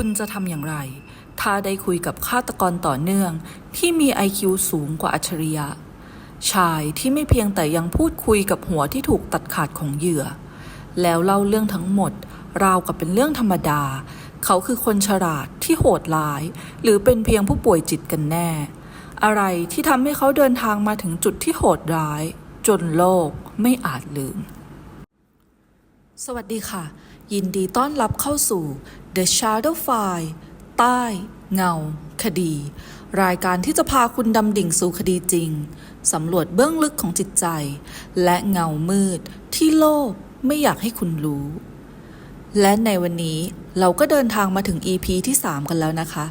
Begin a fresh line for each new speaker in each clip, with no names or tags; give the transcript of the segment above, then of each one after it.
คุณจะทำอย่างไร ถ้าได้คุยกับฆาตกรต่อเนื่อง ที่มี IQ สูงกว่าอัจฉริยะ ชายที่ไม่เพียงแต่ยังพูดคุยกับหัวที่ถูกตัดขาดของเหยื่อ แล้วเล่าเรื่องทั้งหมด ราวกับเป็นเรื่องธรรมดา เขาคือคนฉลาดที่โหดร้าย หรือเป็นเพียงผู้ป่วยจิตกันแน่ อะไรที่ทำให้เขาเดินทางมาถึงจุดที่โหดร้าย จนโลกไม่อาจลืม สวัสดีค่ะ ยินดีต้อนรับเข้าสู่ The Shadow File ใต้ เงา คดี รายการที่จะพาคุณดำดิ่งสู่คดีจริง สำรวจเบื้องลึกของจิตใจ และเงามืดที่โลกไม่อยากให้คุณรู้ และในวันนี้เราก็เดินทางมาถึง EP ที่ 3 กันแล้วนะคะ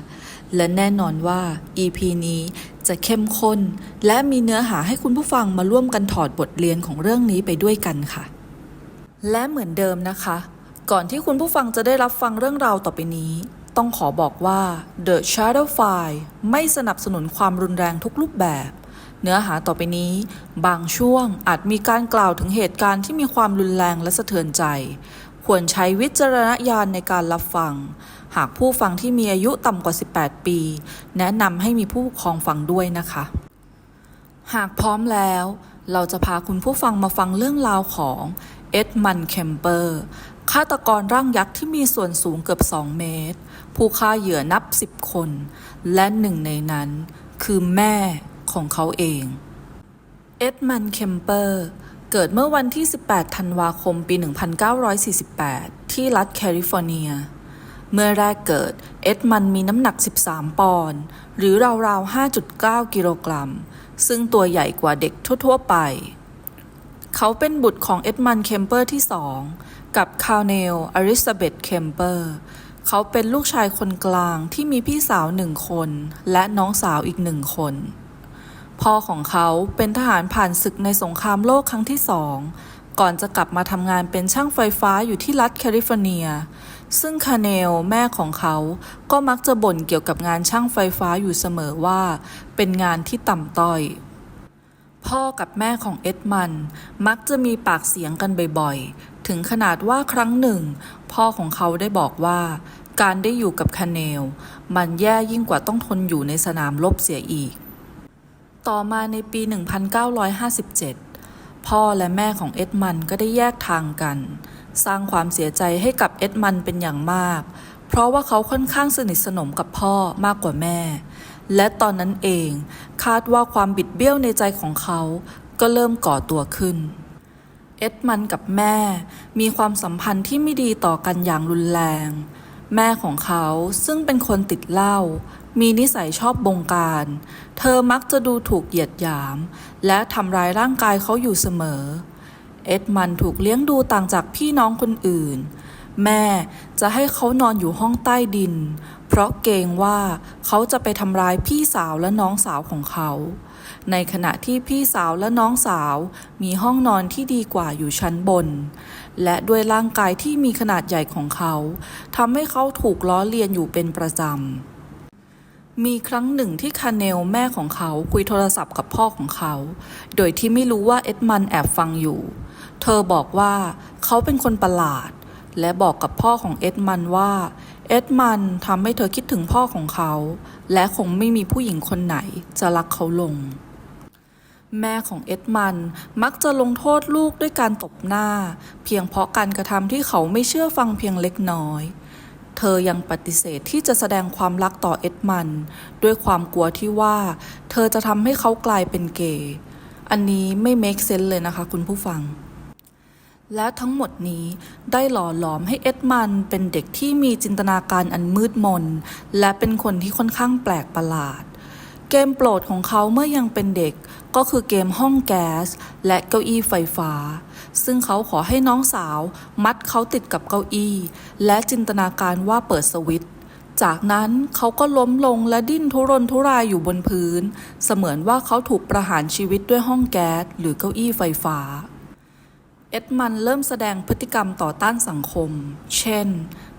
และแน่นอนว่า EP นี้จะเข้มข้น และมีเนื้อหาให้คุณผู้ฟังมาร่วมกันถอดบทเรียนของเรื่องนี้ไปด้วยกันค่ะ และเหมือนเดิมนะคะ ก่อนที่คุณผู้ฟังจะได้รับฟังเรื่องราวต่อไปนี้ ต้องขอบอกว่า The Shadow File ไม่สนับสนุนความรุนแรงทุกรูปแบบ เนื้อหาต่อไปนี้ บางช่วงอาจมีการกล่าวถึงเหตุการณ์ที่มีความรุนแรงและสะเทือนใจ ควรใช้วิจารณญาณในการรับฟัง หากผู้ฟังที่มีอายุต่ำกว่า 18 ปี แนะนำให้มีผู้ปกครองฟังด้วยนะคะ หากพร้อมแล้ว เราจะพาคุณผู้ฟังมาฟังเรื่องราวของเอ็ดมัน เคมเปอร์ ฆาตกรร่างยักษ์ที่มีส่วนสูงเกือบ 2 เมตร ผู้ฆ่าเหยื่อนับ 10 คน และหนึ่งในนั้นคือแม่ของเขาเอง เอ็ดมันเคมเปอร์เกิดเมื่อวันที่ 18 ธันวาคม ปี 1948 ที่รัฐแคลิฟอร์เนีย เมื่อแรกเกิด เอ็ดมันมีน้ำหนัก 13 ปอนด์ หรือราวๆ 5.9 กิโลกรัม ซึ่งตัวใหญ่กว่าเด็กทั่ว ๆ ไป เขาเป็นบุตรของเอ็ดมันเคมเปอร์ที่สอง กับคาร์เนลอริซาเบธเคมเปอร์ เขาเป็นลูกชายคนกลางที่มีพี่สาวหนึ่งคน และน้องสาวอีกหนึ่งคน พ่อของเขาเป็นทหารผ่านศึกในสงครามโลกครั้งที่สองก่อนจะกลับมาทำงานเป็นช่างไฟฟ้าอยู่ที่รัฐแคลิฟอร์เนีย ซึ่งคาเนลแม่ของเขาก็มักจะบ่นเกี่ยวกับงานช่างไฟฟ้าอยู่เสมอว่า เป็นงานที่ต่ำต้อย พ่อกับแม่ของเอ็ดมัน มักจะมีปากเสียงกันบ่อยๆ ถึงขนาดว่าครั้งหนึ่ง พ่อของเขาได้บอกว่า การได้อยู่กับคาเนล มันแย่ยิ่งกว่าต้องทนอยู่ในสนามรบเสียอีก ต่อมาในปี 1957 พ่อและแม่ของเอ็ดมันก็ได้แยกทางกัน สร้างความเสียใจให้กับเอ็ดมันเป็นอย่างมาก เพราะว่าเขาค่อนข้างสนิทสนมกับพ่อมากกว่าแม่ และตอนนั้นเองคาดว่าความบิดเบี้ยวในใจของเขาก็เริ่มก่อตัวขึ้น เอ็ดมันกับแม่ มีความสัมพันธ์ที่ไม่ดีต่อกันอย่างรุนแรง แม่ของเขาซึ่งเป็นคนติดเหล้ามีนิสัยชอบบงการ เธอมักจะดูถูกเหยียดหยาม และทำร้ายร่างกายเขาอยู่เสมอ เอ็ดมันถูกเลี้ยงดูต่างจากพี่น้องคนอื่น แม่จะให้เขานอนอยู่ห้องใต้ดิน เพราะเกรงว่าเขาจะไปทำร้ายพี่สาวและน้องสาวของเขา ในขณะที่พี่สาวและน้องสาวมีห้องนอนที่ดีกว่าอยู่ชั้นบน และด้วยร่างกายที่มีขนาดใหญ่ของเขาทำให้เขาถูกล้อเลียนอยู่เป็นประจำ มีครั้งหนึ่งที่คาเนลแม่ของเขาคุยโทรศัพท์กับพ่อของเขา โดยที่ไม่รู้ว่าเอ็ดมันแอบฟังอยู่ เธอบอกว่าเขาเป็นคนประหลาด และบอกกับพ่อของเอ็ดมันว่าเอ็ดมันทำให้เธอคิดถึงพ่อของเขา และคงไม่มีผู้หญิงคนไหนจะรักเขาลง แม่ของเอ็ดมัน มักจะลงโทษลูกด้วยการตบหน้า เพียงเพราะการกระทำที่เขาไม่เชื่อฟังเพียงเล็กน้อย เธอยังปฏิเสธที่จะแสดงความรักต่อเอ็ดมัน ด้วยความกลัวที่ว่า เธอจะทำให้เขากลายเป็นเกย์อันนี้ไม่ make sense เลยนะคะคุณผู้ฟัง และทั้งหมดนี้ได้หล่อหลอมให้เอ็ดมันเป็นเด็กที่มีจินตนาการอันมืดมน และเป็นคนที่ค่อนข้างแปลกประหลาด กมโปรดของเขาเมื่อยังเป็นเด็กก็คือเกมห้องแก๊สและเก้าอี้ไฟฟ้า ซึ่งเขาขอให้น้องสาวมัดเขาติดกับเก้าอี้ และจินตนาการว่าเปิดสวิตช์จากนั้นเขาก็ล้มลงและดิ้นทุรนทุรายอยู่บนพื้น เสมือนว่าเขาถูกประหารชีวิตด้วยห้องแก๊สหรือเก้าอี้ไฟฟ้า เอ็ดมันเริ่มแสดงพฤติกรรมต่อต้านสังคม เช่น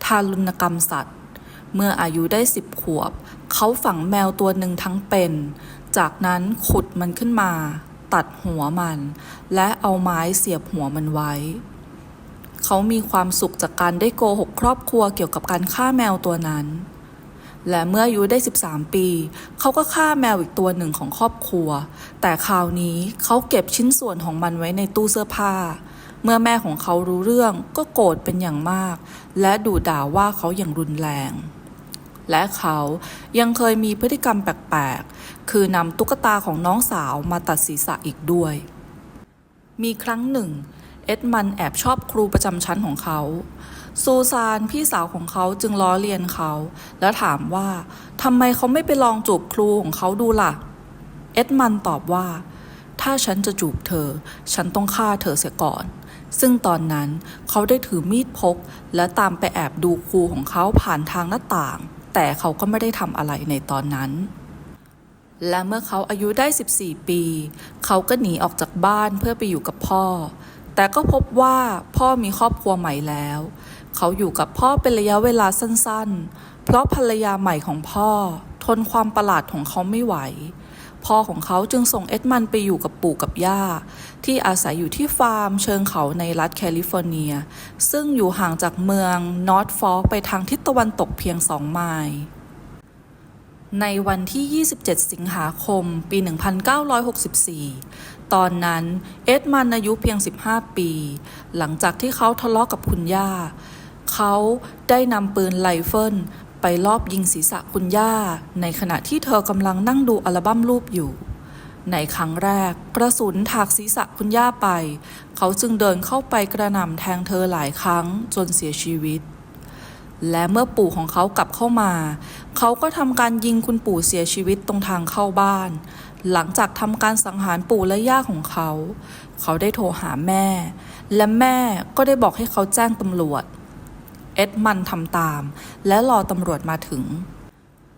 ทารุณกรรมสัตว์ เมื่ออายุได้สิบขวบ เขาฝังแมวตัวหนึ่งทั้งเป็น จากนั้นขุดมันขึ้นมา ตัดหัวมัน และเอาไม้เสียบหัวมันไว้ เขามีความสุขจากการได้โกหกครอบครัวเกี่ยวกับการฆ่าแมวตัวนั้น และเมื่ออายุได้ 13 ปี เขาก็ฆ่าแมวอีกตัวหนึ่งของครอบครัว แต่คราวนี้เขาเก็บชิ้นส่วนของมันไว้ในตู้เสื้อผ้าเมื่อแม่ของเขารู้เรื่องก็โกรธเป็นอย่างมาก และดุด่าว่าเขาอย่างรุนแรง และเขายังเคยมีพฤติกรรมแปลกๆ คือนำตุ๊กตาของน้องสาวมาตัดศีรษะอีกด้วย มีครั้งหนึ่ง เอ็ดมันแอบชอบครูประจำชั้นของเขา ซูซานพี่สาวของเขาจึงล้อเลียนเขา แล้วถามว่าทำไมเขาไม่ไปลองจูบครูของเขาดูล่ะ เอ็ดมันตอบว่า ถ้าฉันจะจูบเธอ ฉันต้องฆ่าเธอเสียก่อนซึ่งตอนนั้นเขาได้ถือมีดพก และตามไปแอบดูครูของเขาผ่านทางหน้าต่าง แต่เขาก็ไม่ได้ทำอะไรในตอนนั้น และเมื่อเขาอายุได้ 14 ปี เขาก็หนีออกจากบ้านเพื่อไปอยู่กับพ่อ แต่ก็พบว่าพ่อมีครอบครัวใหม่แล้ว เขาอยู่กับพ่อเป็นระยะเวลาสั้นๆ เพราะภรรยาใหม่ของพ่อ ทนความประหลาดของเขาไม่ไหว พ่อของเขาจึงส่งเอ็ดมันไปอยู่กับปู่กับย่า ที่อาศัยอยู่ที่ฟาร์มเชิงเขาในรัฐแคลิฟอร์เนีย ซึ่งอยู่ห่างจากเมืองนอร์ทฟอร์กไปทางทิศตะวันตกเพียงสองไมล์ในวันที่ 27 สิงหาคม ปี 1964 ตอนนั้นเอ็ดมันอายุเพียง 15 ปี หลังจากที่เขาทะเลาะกับคุณย่า เขาได้นำปืนไรเฟิล ไปลอบยิงศีรษะคุณย่า ในขณะที่เธอกำลังนั่งดูอัลบั้มรูปอยู่ ในครั้งแรก กระสุนถากศีรษะคุณย่าไป เขาจึงเดินเข้าไปกระหน่ำแทงเธอหลายครั้งจนเสียชีวิต และเมื่อปู่ของเขากลับเข้ามา เขาก็ทำการยิงคุณปู่เสียชีวิตตรงทางเข้าบ้าน หลังจากทำการสังหารปู่และย่าของเขา เขาได้โทรหาแม่ และแม่ก็ได้บอกให้เขาแจ้งตำรวจ เอ็ดมันทำตาม และรอตำรวจมาถึง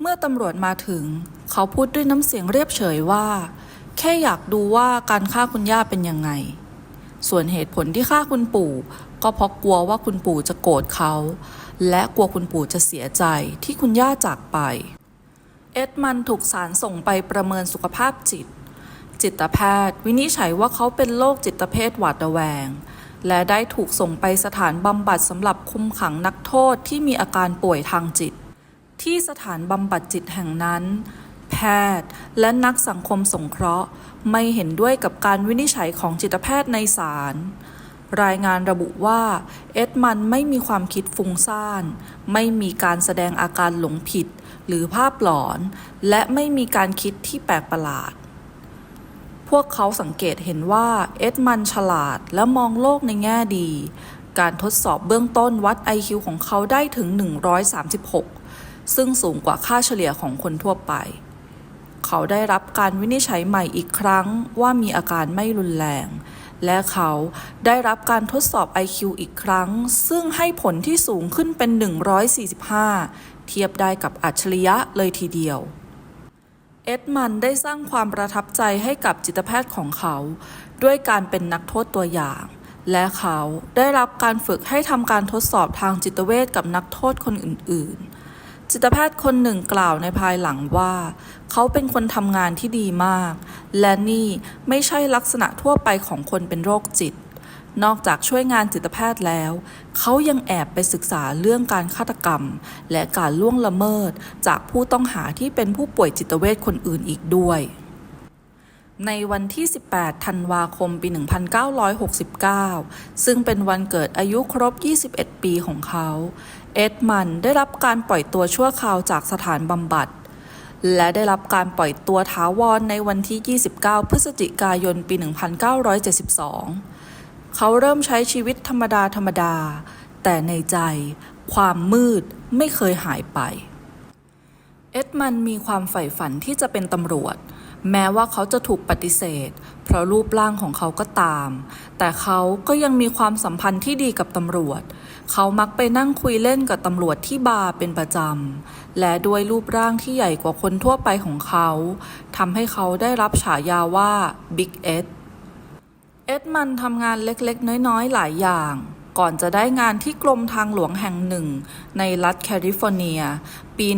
เมื่อตำรวจมาถึง เขาพูดด้วยน้ำเสียงเรียบเฉยว่า แค่อยากดูว่าการฆ่าคุณย่าเป็นยังไง ส่วนเหตุผลที่ฆ่าคุณปู่ ก็เพราะกลัวว่าคุณปู่จะโกรธเขา และกลัวคุณปู่จะเสียใจที่คุณย่าจากไป เอ็ดมันถูกสารส่งไปประเมินสุขภาพจิต จิตแพทย์ วินิจฉัยว่าเขาเป็นโรคจิตเภทหวาดระแวง และได้ถูกส่งไปสถานบำบัดสำหรับคุมขังนักโทษที่มีอาการป่วยทางจิต ที่สถานบำบัดจิตแห่งนั้น แพทย์และนักสังคมสงเคราะห์ ไม่เห็นด้วยกับการวินิจฉัยของจิตแพทย์ในศาลรายงานระบุว่า เอ็ดมันไม่มีความคิดฟุ้งซ่าน ไม่มีการแสดงอาการหลงผิดหรือภาพหลอน และไม่มีการคิดที่แปลกประหลาด พวกเขาสังเกตเห็นว่าเอ็ดมันฉลาดและมองโลกในแง่ดี การทดสอบเบื้องต้นวัด IQ ของเขาได้ถึง 136 ซึ่งสูงกว่าค่าเฉลี่ยของคนทั่วไป เขาได้รับการวินิจฉัยใหม่อีกครั้งว่ามีอาการไม่รุนแรง และเขาได้รับการทดสอบ IQ อีกครั้ง ซึ่งให้ผลที่สูงขึ้นเป็น 145 เทียบได้กับอัจฉริยะเลยทีเดียว เอ็ดมันได้สร้างความประทับใจให้กับจิตแพทย์ของเขา ด้วยการเป็นนักโทษตัวอย่าง และเขาได้รับการฝึกให้ทำการทดสอบทางจิตเวชกับนักโทษคนอื่น ๆ จิตแพทย์คนหนึ่งกล่าวในภายหลังว่า เขาเป็นคนทำงานที่ดีมาก และนี่ไม่ใช่ลักษณะทั่วไปของคนเป็นโรคจิต นอกจากช่วยงานจิตแพทย์แล้ว เขายังแอบไปศึกษาเรื่องการฆาตกรรม และการล่วงละเมิด จากผู้ต้องหาที่เป็นผู้ป่วยจิตเวชคนอื่นอีกด้วยในวันที่ 18 ธันวาคม ปี 1969 ซึ่งเป็นวันเกิดอายุครบ 21 ปีของเขา เอ็ดมันได้รับการปล่อยตัวชั่วคราวจากสถานบำบัด และได้รับการปล่อยตัวถาวรในวันที่ 29 พฤศจิกายน ปี 1972 เขาเริ่มใช้ชีวิตธรรมดาธรรมดา แต่ในใจความมืดไม่เคยหายไป เอ็ดมันมีความใฝ่ฝันที่จะเป็นตำรวจ แม้ว่าเขาจะถูกปฏิเสธ เพราะรูปร่างของเขาก็ตาม แต่เขาก็ยังมีความสัมพันธ์ที่ดีกับตำรวจ เขามักไปนั่งคุยเล่นกับตำรวจที่บาร์เป็นประจำ และด้วยรูปร่างที่ใหญ่กว่าคนทั่วไปของเขาทำให้เขาได้รับฉายาว่า Big Ed เอ็ด เอ็ดมันทำงานเล็กๆ น้อยๆ หลายอย่าง ก่อนจะได้งานที่กรมทางหลวงแห่งหนึ่ง ในรัฐแคลิฟอร์เนีย ปี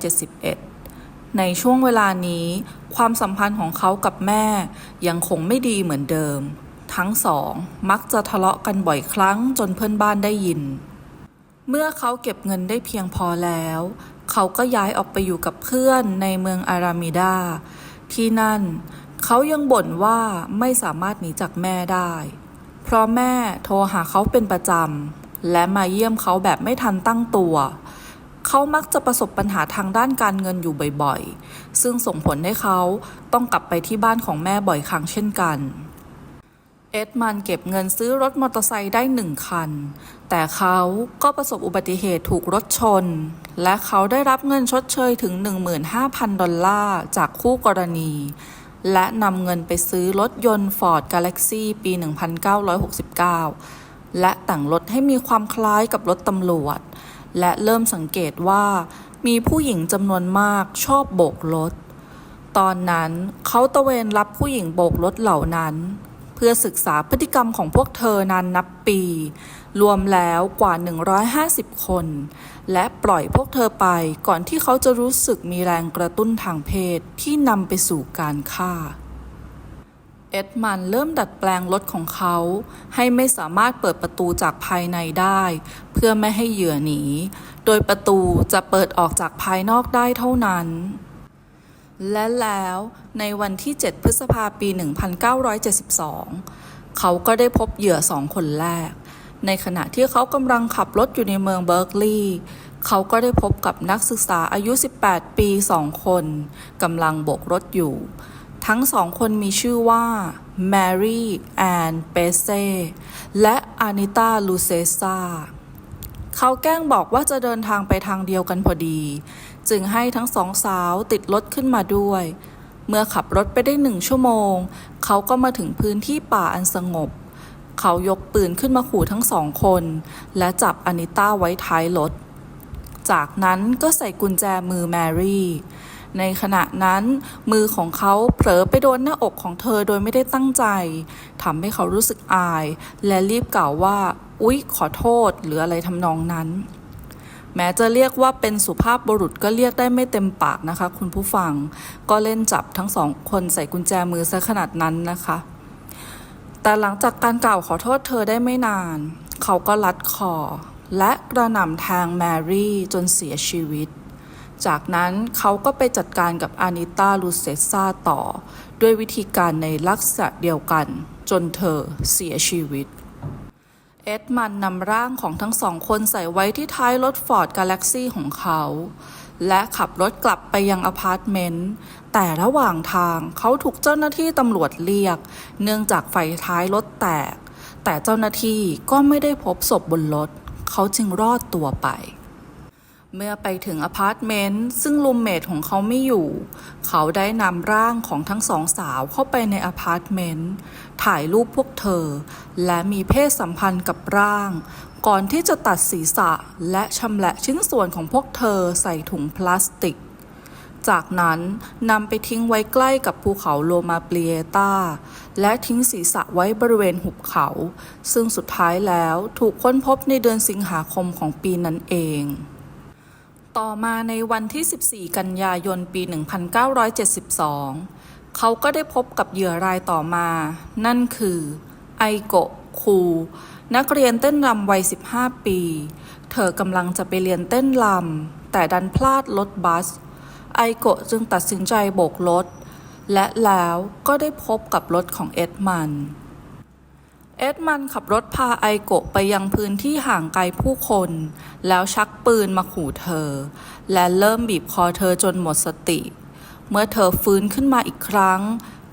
1971 ในช่วงเวลานี้ ความสัมพันธ์ของเขากับแม่ ยังคงไม่ดีเหมือนเดิม ทั้งสองมักจะทะเลาะกันบ่อยครั้งจนเพื่อนบ้านได้ยิน เมื่อเขาเก็บเงินได้เพียงพอแล้ว เขาก็ย้ายออกไปอยู่กับเพื่อนในเมืองอารามิดา ที่นั่น เขายังบ่นว่าไม่สามารถหนีจากแม่ได้ เพราะแม่โทรหาเขาเป็นประจำ และมาเยี่ยมเขาแบบไม่ทันตั้งตัว เขามักจะประสบปัญหาทางด้านการเงินอยู่บ่อยๆ ซึ่งส่งผลให้เขาต้องกลับไปที่บ้านของแม่บ่อยครั้งเช่นกันเอ็ดมันเก็บเงินซื้อรถมอเตอร์ไซค์ได้หนึ่งคัน แต่เขาก็ประสบอุบัติเหตุถูกรถชน และเขาได้รับเงินชดเชยถึง 15,000 ดอลลาร์จากคู่กรณี และนำเงินไปซื้อรถยนต์ Ford Galaxy ปี 1969 และแต่งรถให้มีความคล้ายกับรถตำรวจ และเริ่มสังเกตว่า มีผู้หญิงจำนวนมากชอบโบกรถ ตอนนั้นเขาตะเวนรับผู้หญิงโบกรถเหล่านั้น เพื่อศึกษาพฤติกรรมของพวกเธอนานนับปี รวมแล้วกว่า 150 คน และปล่อยพวกเธอไปก่อนที่เขาจะรู้สึกมีแรงกระตุ้นทางเพศที่นำไปสู่การฆ่า เอ็ดมันเริ่มดัดแปลงรถของเขา ให้ไม่สามารถเปิดประตูจากภายในได้ เพื่อไม่ให้เหยื่อหนี โดยประตูจะเปิดออกจากภายนอกได้เท่านั้นและแล้วในวันที่ 7 พฤษภาปี 1972 เขาก็ได้พบเหยื่อสองคนแรก ในขณะที่เขากำลังขับรถอยู่ในเมืองเบิร์กลีย์เขาก็ได้พบกับนักศึกษาอายุ 18 ปีสองคนกำลังโบกรถอยู่ ทั้งสองคนมีชื่อว่าแมรี่แอนเปเซและอานิตาลูเซซาเขาแกล้งบอกว่าจะเดินทางไปทางเดียวกันพอดี จึงให้ทั้งสองสาวติดรถขึ้นมาด้วย เมื่อขับรถไปได้หนึ่งชั่วโมง เขาก็มาถึงพื้นที่ป่าอันสงบ เขายกปืนขึ้นมาขู่ทั้งสองคน และจับอานิต้าไว้ท้ายรถ จากนั้นก็ใส่กุญแจมือแมรี่ ในขณะนั้นมือของเขาเผลอไปโดนหน้าอกของเธอโดยไม่ได้ตั้งใจทำให้เขารู้สึกอาย และรีบกล่าวว่า อุ๊ย ขอโทษ หรืออะไรทำนองนั้น แม้จะเรียกว่าเป็นสุภาพบุรุษก็เรียกได้ไม่เต็มปากนะคะ คุณผู้ฟัง ก็เล่นจับทั้งสองคนใส่กุญแจมือซะขนาดนั้นนะคะ แต่หลังจากการกล่าวขอโทษเธอได้ไม่นาน เขาก็ลัดคอ และกระหน่ำแทงแมรี่จนเสียชีวิต จากนั้นเขาก็ไปจัดการกับอานิต้าลูเซซาต่อ ด้วยวิธีการในลักษณะเดียวกัน จนเธอเสียชีวิต เอ็ดมันนำร่างของทั้งสองคนใส่ไว้ที่ท้ายรถฟอร์ดกาแล็กซี่ของเขา และขับรถกลับไปยังอพาร์ตเมนต์ แต่ระหว่างทางเขาถูกเจ้าหน้าที่ตำรวจเรียก เนื่องจากไฟท้ายรถแตก แต่เจ้าหน้าที่ก็ไม่ได้พบศพบนรถ เขาจึงรอดตัวไป เมื่อไปถึงอพาร์ตเมนต์ซึ่งรูมเมทของเขาไม่อยู่ เขาได้นำร่างของทั้งสองสาวเข้าไปในอพาร์ตเมนต์ ถ่ายรูปพวกเธอ และมีเพศสัมพันธ์กับร่าง ก่อนที่จะตัดศีรษะและชำแหละชิ้นส่วนของพวกเธอใส่ถุงพลาสติก จากนั้นนำไปทิ้งไว้ใกล้กับภูเขาโลมาเปลียตาและทิ้งศีรษะไว้บริเวณหุบเขา ซึ่งสุดท้ายแล้วถูกค้นพบในเดือนสิงหาคมของปีนั้นเองต่อมาในวันที่ 14 กันยายน ปี 1972 เขาก็ได้พบกับเหยื่อรายต่อมา นั่นคือ ไอโกะคู นักเรียนเต้นรำวัย 15 ปี เธอกำลังจะไปเรียนเต้นรำแต่ดันพลาดรถบัส ไอโกะจึงตัดสินใจโบกรถ และแล้วก็ได้พบกับรถของเอ็ดมัน เอ็ดมันขับรถพาไอโกะไปยังพื้นที่ห่างไกลผู้คน แล้วชักปืนมาขู่เธอ และเริ่มบีบคอเธอจนหมดสติเเมื่อเธอฟื้นขึ้นมาอีกครั้ง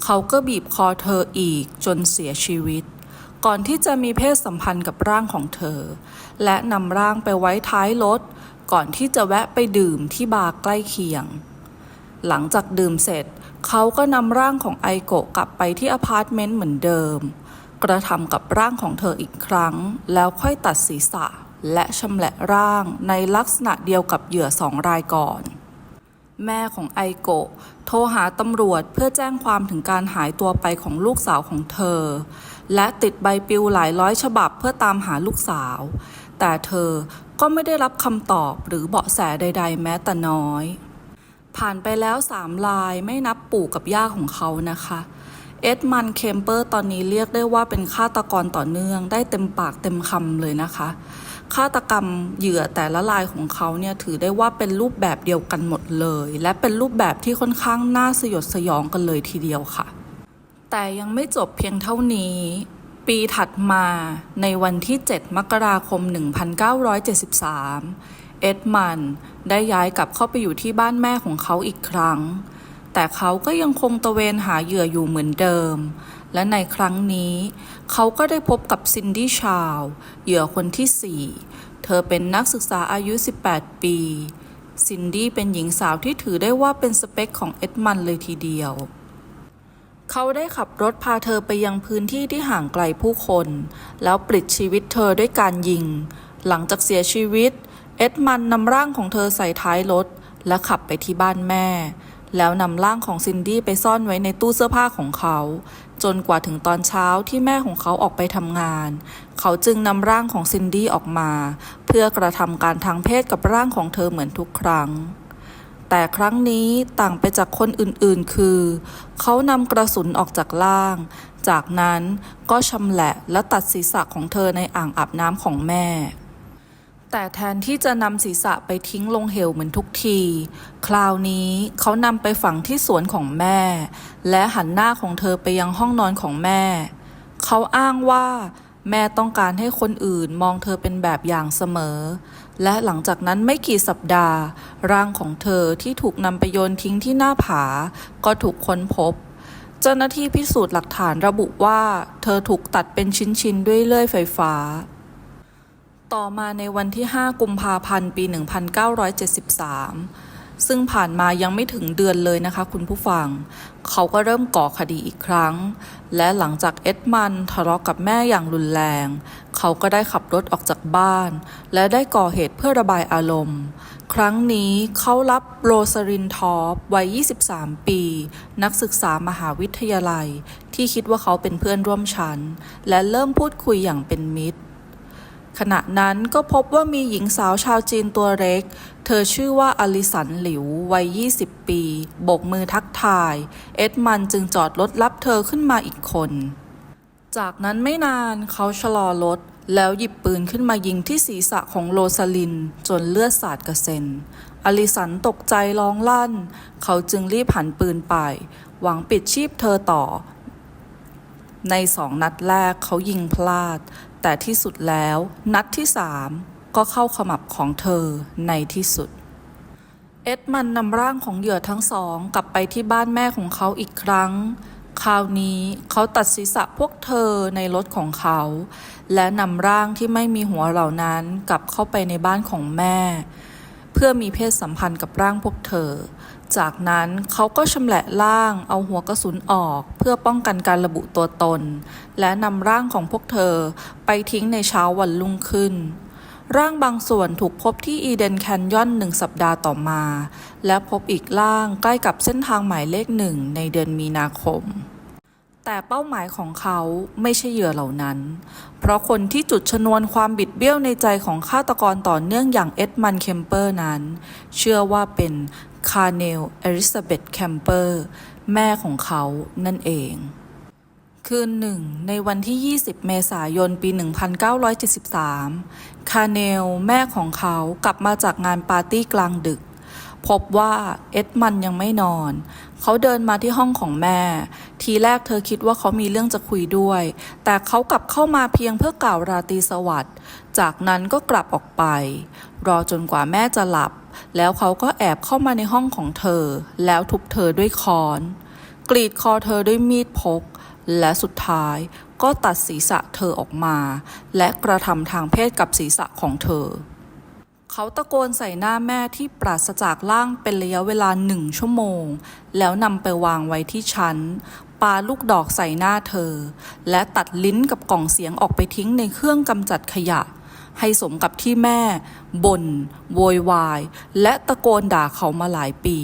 เขาก็บีบคอเธออีกจนเสียชีวิต ก่อนที่จะมีเพศสัมพันธ์กับร่างของเธอ และนำร่างไปไว้ท้ายรถก่อนที่จะแวะไปดื่มที่บาร์ใกล้เคียง หลังจากดื่มเสร็จ เขาก็นำร่างของไอโกะกลับไปที่อพาร์ตเมนต์เหมือนเดิม กระทำกับร่างของเธออีกครั้ง แล้วค่อยตัดศีรษะและชำแหละร่างในลักษณะเดียวกับเหยื่อสองรายก่อน แม่ของไอโกะโทรหาตำรวจเพื่อแจ้งความถึงการหายตัวไปของลูกสาวของเธอ และติดใบปลิวหลายร้อยฉบับเพื่อตามหาลูกสาว แต่เธอก็ไม่ได้รับคำตอบหรือเบาะแสใด ๆ แม้แต่น้อย ผ่านไปแล้วสามลายไม่นับปู่กับย่าของเขานะคะ เอ็ดมันเคมเปอร์ตอนนี้เรียกได้ว่าเป็นฆาตกรต่อเนื่องได้เต็มปากเต็มคำเลยนะคะ ฆาตกรรมเหยื่อแต่ละรายของเขาเนี่ยถือได้ว่าเป็นรูปแบบเดียวกันหมดเลย และเป็นรูปแบบที่ค่อนข้างน่าสยดสยองกันเลยทีเดียวค่ะ แต่ยังไม่จบเพียงเท่านี้ ปีถัดมาในวันที่ 7 มกราคม 1973 เอ็ดมันได้ย้ายกลับเข้าไปอยู่ที่บ้านแม่ของเขาอีกครั้ง แต่เขาก็ยังคงตระเวนหาเหยื่ออยู่เหมือนเดิม และในครั้งนี้ เขาก็ได้พบกับซินดี้ชาว เหยื่อคนที่ 4 เธอเป็นนักศึกษาอายุ 18 ปี ซินดี้เป็นหญิงสาวที่ถือได้ว่าเป็นสเปคของเอ็ดมันเลยทีเดียว เขาได้ขับรถพาเธอไปยังพื้นที่ที่ห่างไกลผู้คน แล้วปลิดชีวิตเธอด้วยการยิง หลังจากเสียชีวิต เอ็ดมันนำร่างของเธอใส่ท้ายรถและขับไปที่บ้านแม่ แล้วนำร่างของซินดี้ไปซ่อนไว้ในตู้เสื้อผ้าของเขา จนกว่าถึงตอนเช้าที่แม่ของเขาออกไปทำงาน เขาจึงนำร่างของซินดี้ออกมา เพื่อกระทำการทางเพศกับร่างของเธอเหมือนทุกครั้ง แต่ครั้งนี้ต่างไปจากคนอื่นๆ คือ เขานำกระสุนออกจากล่าง จากนั้นก็ชำแหละและตัดศีรษะของเธอในอ่างอาบน้ำของแม่ แต่แทนที่จะนำศีรษะไปทิ้งลงเหวเหมือนทุกที คราวนี้เขานำไปฝังที่สวนของแม่ และหันหน้าของเธอไปยังห้องนอนของแม่ เขาอ้างว่า แม่ต้องการให้คนอื่นมองเธอเป็นแบบอย่างเสมอ และหลังจากนั้นไม่กี่สัปดาห์ ร่างของเธอที่ถูกนำไปโยนทิ้งที่หน้าผา ก็ถูกค้นพบ เจ้าหน้าที่พิสูจน์หลักฐานระบุว่า เธอถูกตัดเป็นชิ้นๆด้วยเลื่อยไฟฟ้า ต่อมาในวันที่ 5 กุมภาพันธ์ปี 1973 ซึ่งผ่านมายังไม่ถึงเดือนเลยนะคะคุณผู้ฟัง เขาก็เริ่มก่อคดีอีกครั้ง และหลังจากเอ็ดมันทะเลาะกับแม่อย่างรุนแรง เขาก็ได้ขับรถออกจากบ้าน และได้ก่อเหตุเพื่อระบายอารมณ์ ครั้งนี้เขารับโรสรินทอปวัย 23 ปี นักศึกษามหาวิทยาลัย ที่คิดว่าเขาเป็นเพื่อนร่วมชั้น และเริ่มพูดคุยอย่างเป็นมิตร ขณะนั้นก็พบว่ามีหญิงสาวชาวจีนตัวเล็ก เธอชื่อว่าอลิสันหลิว วัย 20 ปี โบกมือทักทาย เอ็ดมันจึงจอดรถรับเธอขึ้นมาอีกคน จากนั้นไม่นานเขาชะลอรถแล้วหยิบปืนขึ้นมายิงที่ศีรษะของโรซาลิน จนเลือดสาดกระเซ็น อลิสันตกใจร้องลั่น เขาจึงรีบหันปืนไป หวังปิดชีพเธอต่อ ในสองนัดแรกเขายิงพลาด แต่ที่สุดแล้วนัดที่สามก็เข้าขมับของเธอในที่สุด เอ็ดมันนำร่างของเหยื่อทั้งสองกลับไปที่บ้านแม่ของเขาอีกครั้ง คราวนี้เขาตัดศีรษะพวกเธอในรถของเขา และนำร่างที่ไม่มีหัวเหล่านั้นกลับเข้าไปในบ้านของแม่ เพื่อมีเพศสัมพันธ์กับร่างพวกเธอ จากนั้นเขาก็ชำแหละร่างเอาหัวกระสุนออก เพื่อป้องกันการระบุตัวตน และนำร่างของพวกเธอไปทิ้งในเช้าวันรุ่งขึ้น ร่างบางส่วนถูกพบที่อีเดนแคนยอนหนึ่งสัปดาห์ต่อมา และพบอีกร่างใกล้กับเส้นทางหมายเลขหนึ่งในเดือนมีนาคม แต่เป้าหมายของเขาไม่ใช่เหยื่อเหล่านั้น เพราะคนที่จุดชนวนความบิดเบี้ยวในใจของฆาตกรต่อเนื่องอย่างเอ็ดมันเคมเปอร์นั้น เชื่อว่าเป็น คาร์เนลเอริซาเบธแคมเปอร์ แม่ของเขานั่นเอง คืนหนึ่ง ในวันที่ 20 เมษายน ปี 1973 คาร์เนล แม่ของเขากลับมาจากงานปาร์ตี้กลางดึก พบว่าเอ็ดมันยังไม่นอน เขาเดินมาที่ห้องของแม่ ทีแรกเธอคิดว่าเขามีเรื่องจะคุยด้วย แต่เขากลับเข้ามาเพียงเพื่อกล่าวราตรีสวัสดิ์ จากนั้นก็กลับออกไป รอจนกว่าแม่จะหลับ แล้วเขาก็แอบเข้ามาในห้องของเธอ แล้วทุบเธอด้วยค้อน กรีดคอเธอด้วยมีดพก และสุดท้ายก็ตัดศีรษะเธอออกมา และกระทำทางเพศกับศีรษะของเธอ เขาตะโกนใส่หน้าแม่ที่ปราศจากร่างเป็นระยะเวลาหนึ่งชั่วโมง แล้วนำไปวางไว้ที่ชั้นปาลูกดอกใส่หน้าเธอ และตัดลิ้นกับกล่องเสียงออกไปทิ้งในเครื่องกำจัดขยะ ให้สมกับที่แม่บ่นโวยวาย และตะโกนด่าเขามาหลายปี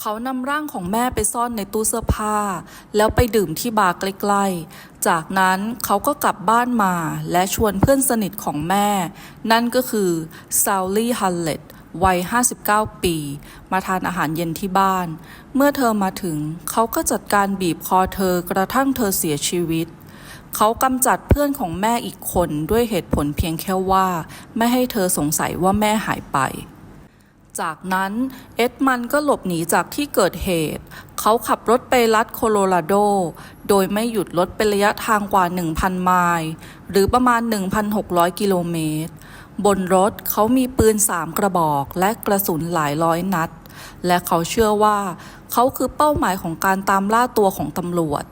เขานำร่างของแม่ไปซ่อนในตู้เสื้อผ้า แล้วไปดื่มที่บาร์ใกล้ๆ จากนั้นเขาก็กลับบ้านมาและชวนเพื่อนสนิทของแม่ นั่นก็คือซาวลี่ฮันเลตวัย 59 ปี มาทานอาหารเย็นที่บ้าน เมื่อเธอมาถึง เขาก็จัดการบีบคอเธอกระทั่งเธอเสียชีวิต เขากำจัดเพื่อนของแม่อีกคนด้วยเหตุผลเพียงแค่ว่า ไม่ให้เธอสงสัยว่าแม่หายไป จากนั้นเอ็ดมันก็หลบหนีจากที่เกิดเหตุ เขาขับรถไปรัฐโคโลราโด โดยไม่หยุดรถเป็นระยะทางกว่า 1,000 ไมล์หรือประมาณ 1,600 กิโลเมตร บนรถเขามีปืนสามกระบอกและกระสุนหลายร้อยนัด และเขาเชื่อว่า เขาคือเป้าหมายของการตามล่าตัวของตำรวจ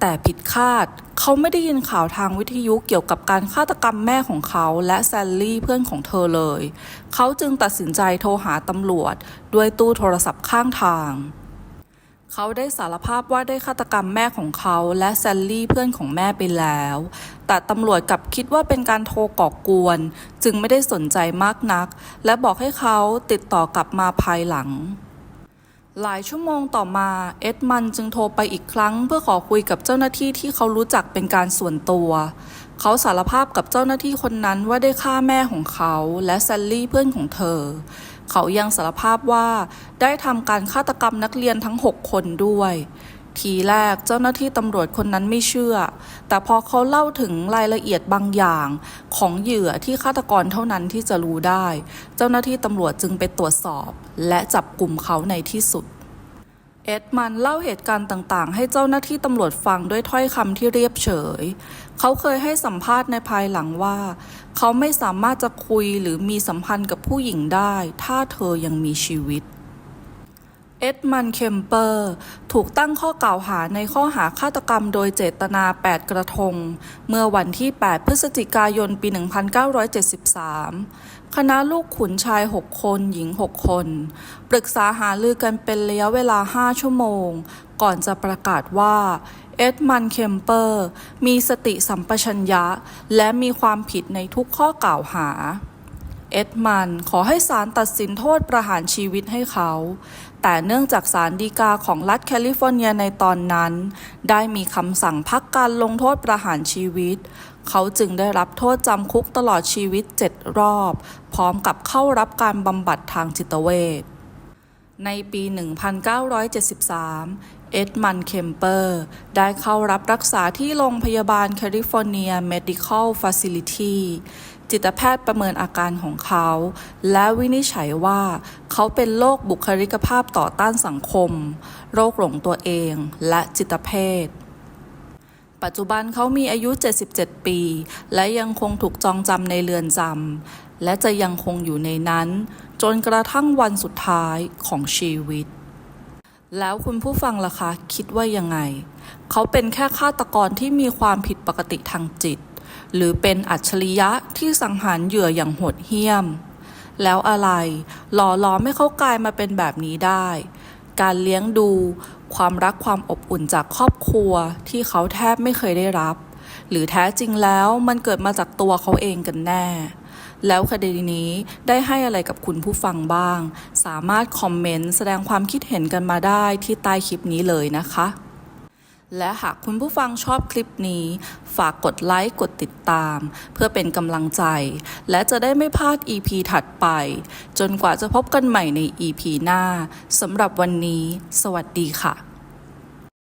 แต่ผิดคาด เขาไม่ได้ยินข่าวทางวิทยุเกี่ยวกับการฆาตกรรมแม่ของเขาและแซลลี่เพื่อนของเธอเลย เขาจึงตัดสินใจโทรหาตำรวจ ด้วยตู้โทรศัพท์ข้างทาง เขาได้สารภาพว่าได้ฆาตกรรมแม่ของเขาและแซลลี่เพื่อนของแม่ไปแล้ว แต่ตำรวจกลับคิดว่าเป็นการโทรก่อกวน จึงไม่ได้สนใจมากนัก และบอกให้เขาติดต่อกลับมาภายหลัง หลายชั่วโมงต่อมาเอ็ดมันจึงโทรไปอีกครั้ง เพื่อขอคุยกับเจ้าหน้าที่ที่เขารู้จักเป็นการส่วนตัว เขาสารภาพกับเจ้าหน้าที่คนนั้นว่าได้ฆ่าแม่ของเขาและแซลลี่เพื่อนของเธอ เขายังสารภาพว่าได้ทำการฆาตกรรมนักเรียนทั้ง 6 คนด้วย ทีแรกเจ้าหน้าที่ตำรวจคนนั้นไม่เชื่อ แต่พอเขาเล่าถึงรายละเอียดบางอย่าง ของเหยื่อที่ฆาตกรเท่านั้นที่จะรู้ได้ เจ้าหน้าที่ตำรวจจึงไปตรวจสอบ และจับกลุ่มเขาในที่สุด เอ็ดมันเล่าเหตุการณ์ต่างๆ ให้เจ้าหน้าที่ตำรวจฟังด้วยถ้อยคำที่เรียบเฉย เขาเคยให้สัมภาษณ์ในภายหลังว่า เขาไม่สามารถจะคุยหรือมีสัมพันธ์กับผู้หญิงได้ ถ้าเธอยังมีชีวิต เอ็ดมันเคมเปอร์ ถูกตั้งข้อกล่าวหาในข้อหาฆาตกรรมโดยเจตนา 8 กระทง เมื่อวันที่ 8 พฤศจิกายน ปี 1973 คณะลูกขุนชาย 6 คน หญิง 6 คน ปรึกษาหารือกันเป็นระยะเวลา 5 ชั่วโมง ก่อนจะประกาศว่าเอ็ดมันเคมเปอร์ มีสติสัมปชัญญะ และมีความผิดในทุกข้อกล่าวหา เอ็ดมันขอให้ศาลตัดสินโทษประหารชีวิตให้เขา แต่เนื่องจากศาลฎีกาของรัฐแคลิฟอร์เนียในตอนนั้น ได้มีคำสั่งพักการลงโทษประหารชีวิต เขาจึงได้รับโทษจำคุกตลอดชีวิต 7 รอบ พร้อมกับเข้ารับการบำบัดทางจิตเวชในปี 1973 เอ็ดมันเคมเปอร์ ได้เข้ารับรักษาที่โรงพยาบาลแคลิฟอร์เนีย Medical Facility จิตแพทย์ประเมินอาการของเขา และวินิจฉัยว่า เขาเป็นโรคบุคลิกภาพต่อต้านสังคม โรคหลงตัวเองและจิตเภทปัจจุบันเขามีอายุ 77 ปี และยังคงถูกจองจำในเรือนจำ และจะยังคงอยู่ในนั้น จนกระทั่งวันสุดท้ายของชีวิต แล้วคุณผู้ฟังล่ะคะ คิดว่ายังไง เขาเป็นแค่ฆาตกรที่มีความผิดปกติทางจิต หรือเป็นอัจฉริยะที่สังหารเหยื่ออย่างโหดเหี้ยม แล้วอะไรหล่อหลอมให้เขากลายมาเป็นแบบนี้ได้ การเลี้ยงดู ความรักความอบอุ่นจากครอบครัวที่เขาแทบไม่เคยได้รับ หรือแท้จริงแล้วมันเกิดมาจากตัวเขาเองกันแน่ แล้วคดีนี้ได้ให้อะไรกับคุณผู้ฟังบ้าง สามารถคอมเมนต์แสดงความคิดเห็นกันมาได้ที่ใต้คลิปนี้เลยนะคะ และหากคุณผู้ฟังชอบคลิปนี้ ฝากกดไลค์ กดติดตาม เพื่อเป็นกำลังใจ และจะได้ไม่พลาด EP ถัดไป จนกว่าจะพบกันใหม่ใน EP หน้าสำหรับวันนี้ สวัสดีค่ะ